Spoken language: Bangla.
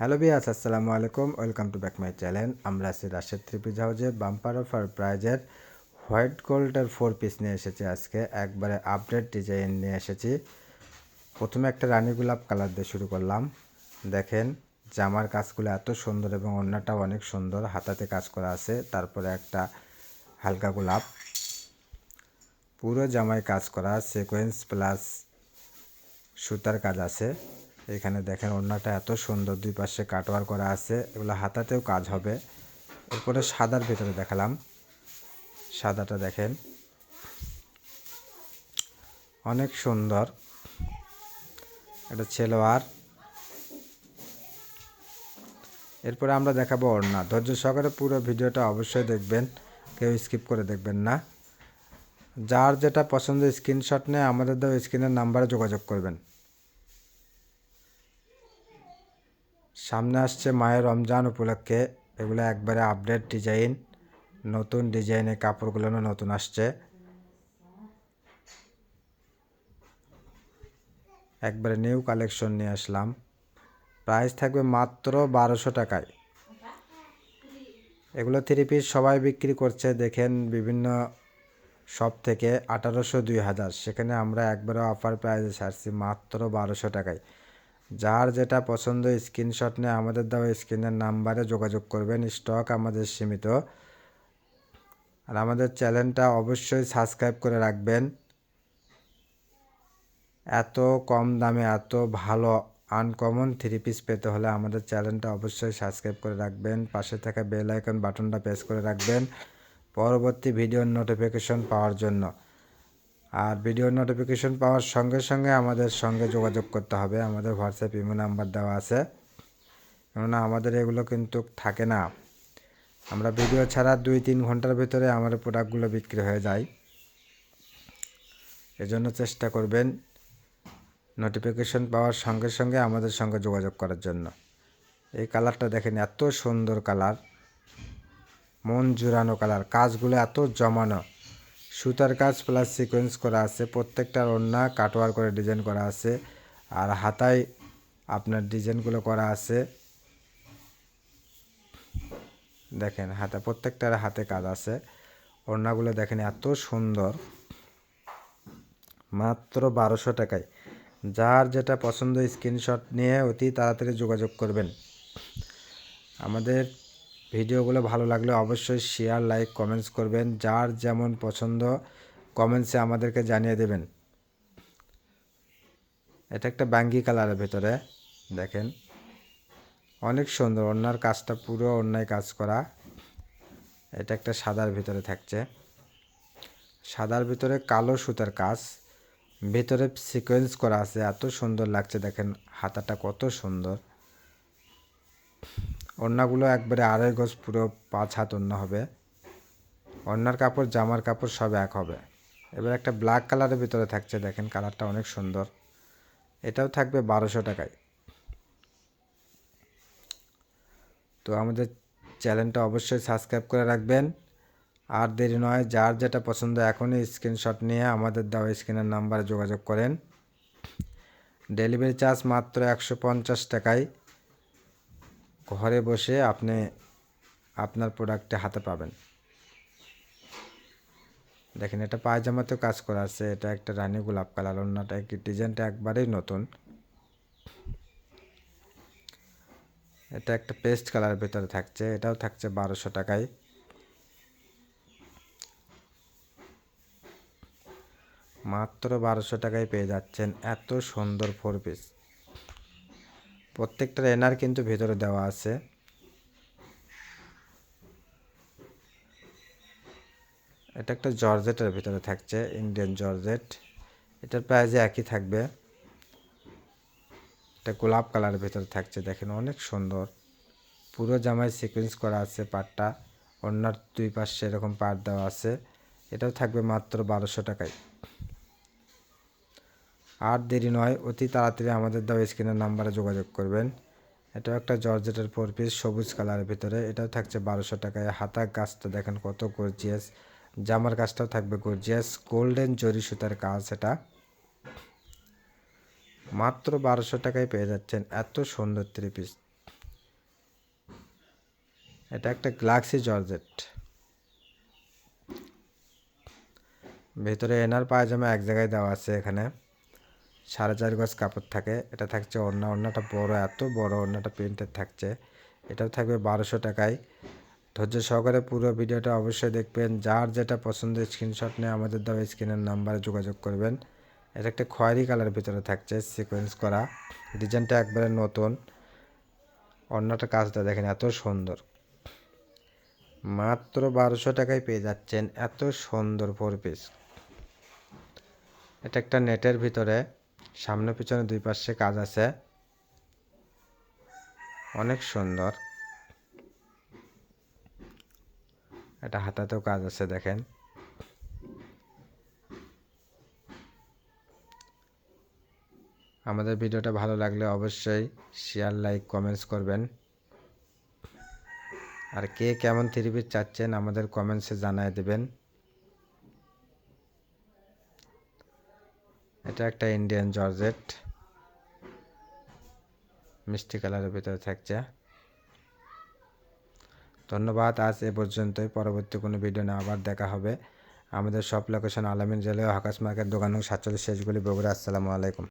হ্যালো বিয়াস আসসালামু আলাইকুম। Welcome to back my channel. আমরা আছি রাশেদ থ্রি পিস হাউজে বাম্পার অফার প্রাইজের হোয়াইট গোল্ডের ফোর পিস নিয়ে এসেছি আজকে। একবারে আপডেট ডিজাইন নিয়ে এসেছি। প্রথমে একটা রানী গোলাপ কালার দিয়ে শুরু করলাম। দেখেন, জামার কাজগুলো এত সুন্দর এবং অন্যটাও অনেক সুন্দর। হাতাতে কাজ করা আছে। তারপরে একটা হালকা গোলাপ। পুরো জামায় কাজ করা। সিকোয়েন্স প্লাস সুতার কাজ আছে। এখানে দেখেন ওড়নাটা এত সুন্দর, দুই পাশে কাটওয়ার করা আছে, এগুলো হাতাতেও কাজ হবে। এরপরে সাদার ভেতরে দেখালাম। সাদাটা দেখেন। অনেক সুন্দর। এটা ছেলোয়ার এরপরে আমরা দেখাবো ওড়না। ধৈর্য সহকারে পুরো ভিডিওটা অবশ্যই দেখবেন। কেউ স্কিপ করে দেখবেন না। যার যেটা পছন্দ স্ক্রিনশট নিয়ে আমাদের দেওয়া স্ক্রিনের নাম্বারে যোগাযোগ করবেন। সামনে আসছে মায়ের রমজান উপলক্ষে। এগুলো একবারে আপডেট ডিজাইন নতুন ডিজাইনের কাপড়গুলো নতুন আসছে। একবারে নিউ কালেকশন নিয়ে আসলাম। প্রাইস থাকবে মাত্র বারোশো টাকায়। এগুলো থ্রি পিস সবাই বিক্রি করছে, দেখেন বিভিন্ন সব থেকে আঠারোশো দুই হাজার। সেখানে আমরা একবারে অফার প্রাইসে ছাড়ছি মাত্র বারোশো টাকায়। যার যেটা পছন্দ স্ক্রিনশট নিয়ে আমাদের দেওয়া স্ক্রিনের নাম্বারে যোগাযোগ করবেন। স্টক আমাদের সীমিত। আর আমাদের চ্যানেলটা অবশ্যই সাবস্ক্রাইব করে রাখবেন। এত কম দামে, এত ভালো আনকমন থ্রি পিস পেতে হলে আমাদের চ্যানেলটা অবশ্যই সাবস্ক্রাইব করে রাখবেন। পাশে থাকা বেল আইকন বাটনটা প্রেস করে রাখবেন। পরবর্তী ভিডিওর নোটিফিকেশন পাওয়ার জন্য। আর ভিডিও নোটিফিকেশন পাওয়ার সঙ্গে সঙ্গে আমাদের সঙ্গে যোগাযোগ করতে হবে। আমাদের হোয়াটসঅ্যাপ ইমো নাম্বার দেওয়া আছে। কেননা আমাদের এগুলো কিন্তু থাকে না। আমরা ভিডিও ছাড়া দুই তিন ঘণ্টার ভিতরে আমাদের প্রোডাক্টগুলো বিক্রি হয়ে যায়। এজন্য চেষ্টা করবেন নোটিফিকেশন পাওয়ার সঙ্গে সঙ্গে আমাদের সঙ্গে যোগাযোগ করার জন্য। এই কালারটা দেখেন, এত সুন্দর কালার মন জুড়ানো কালার কাজগুলো এত জমানো। সুতার কাজ প্লাস সিকোয়েন্স করা আছে প্রত্যেকটার ওড়না কাটওয়ার করে ডিজাইন করা আছে, আর হাতায় আপনার ডিজাইনগুলো করা আছে। দেখেন, হাতে, প্রত্যেকটার হাতে কাজ আছে। ওড়নাগুলো দেখেন এত সুন্দর। মাত্র বারোশো টাকায়। যার যেটা পছন্দ স্ক্রিনশট নিয়ে অতি তাড়াতাড়ি যোগাযোগ করবেন। আমাদের ভিডিওগুলো ভালো লাগলে অবশ্যই শেয়ার লাইক কমেন্টস করবেন। যার যেমন পছন্দ কমেন্টসে আমাদেরকে জানিয়ে দেবেন। এটা একটা ব্যাঙ্গি কালারের ভেতরে, দেখেন। অনেক সুন্দর, অন্যার কাজটা পুরো অন্যায় কাজ করা। এটা একটা সাদার ভিতরে থাকছে। সাদার ভিতরে কালো সুতার কাজ। ভিতরে সিকোয়েন্স করা আছে, এত সুন্দর লাগছে, দেখেন, হাতাটা কত সুন্দর। ওড়নাগুলো একবারে আড়াই গজ পুরো পাঁচ হাত ওড়না হবে। ওড়নার কাপড়, জামার কাপড় সব এক হবে। এবার একটা ব্ল্যাক কালারের ভিতরে থাকছে, দেখেন কালারটা অনেক সুন্দর। এটাও থাকবে বারোশো টাকায়। তো আমাদের চ্যানেলটা অবশ্যই সাবস্ক্রাইব করে রাখবেন। আর দেরি নয়, যার যেটা পছন্দ এখনই স্ক্রিনশট নিয়ে আমাদের দেওয়া স্ক্রিনের নাম্বারে যোগাযোগ করেন। ডেলিভারি চার্জ মাত্র একশো পঞ্চাশ টাকায়। ঘরে বসে আপনি আপনার প্রোডাক্টে হাতে পাবেন। দেখেন, এটা পায়জামাতেও কাজ করা আছে, এটা একটা রানী গোলাপ কালার, অন্যটা একটি ডিজাইনটা একবারেই নতুন। এটা একটা পেস্ট কালারের ভেতরে থাকছে, এটাও থাকছে বারোশো টাকায়। মাত্র বারোশো টাকায় পেয়ে যাচ্ছেন এত সুন্দর ফোর পিস প্রত্যেকটার এনার কিন্তু ভেতরে দেওয়া আছে। এটা একটা জর্জেটের ভিতরে থাকছে, ইন্ডিয়ান জর্জেট। এটার প্রাইজে একই থাকবে। এটা গোলাপ কালারের ভিতরে থাকছে, দেখেন অনেক সুন্দর। পুরো জামায় সিকোয়েন্স করা আছে পাটটা অন্যার দুই পাশে এরকম পাট দেওয়া আছে। এটাও থাকবে মাত্র বারোশো টাকায়। আর দেরি নয়, অতি তাড়াতাড়ি আমাদের দেওয়া স্ক্রিনের নাম্বারে যোগাযোগ করবেন। এটাও একটা জর্জেটের ফোর পিস সবুজ কালারের ভিতরে। এটাও থাকছে বারোশো টাকায়। হাতা গাছটা দেখেন কত গর্জিয়াস জামার কাজটাও থাকবে গর্জিয়াস গোল্ডেন জরি সুতার কাজ এটা। মাত্র বারোশো টাকায় পেয়ে যাচ্ছেন এত সুন্দর থ্রি পিস এটা একটা গ্লাক্সি জর্জেট। ভিতরে এনার পায়জামা এক জায়গায় দেওয়া আছে এখানে। সাড়ে চার গজ কাপড় থাকে। এটা থাকছে ওড়না। ওড়নাটা বড়, এত বড় ওড়নাটা প্রিন্টের থাকছে। এটাও থাকবে বারোশো টাকায়। ধৈর্য সহকারে পুরো ভিডিওটা অবশ্যই দেখবেন। যার যেটা পছন্দের স্ক্রিনশট নিয়ে আমাদের দেওয়া স্ক্রিনের নাম্বারে যোগাযোগ করবেন। এটা একটা খয়েরি কালার ভিতরে থাকছে সিকোয়েন্স করা। ডিজাইনটা একবারে নতুন। অন্যটা কাজটা দেখেন, এত সুন্দর। মাত্র বারোশো টাকায় পেয়ে যাচ্ছেন, এত সুন্দর ফোর পিস এটা একটা নেটের ভিতরে। সামনে পিছনে দুই পাশে কাজ আছে। অনেক সুন্দর। এটা হাতাতেও কাজ আছে, দেখেন। আমাদের ভিডিওটা ভালো লাগলে অবশ্যই শেয়ার লাইক কমেন্টস করবেন। আর কে কেমন থ্রি পিস চাচ্ছেন আমাদের কমেন্টসে জানায় দেবেন। এটা একটা ইন্ডিয়ান জর্জেট। মিষ্টি কালারের ভিতরে থাকছে। ধন্যবাদ, আজ এ পর্যন্তই। পরবর্তী কোনো ভিডিও না আবার দেখা হবে। আমাদের সব লোকেশন আলামিন জেলে আকাশ মার্কেট দোকান সাতচল্লিশ শেষগুলি বগুড়া। আসসালামু আলাইকুম।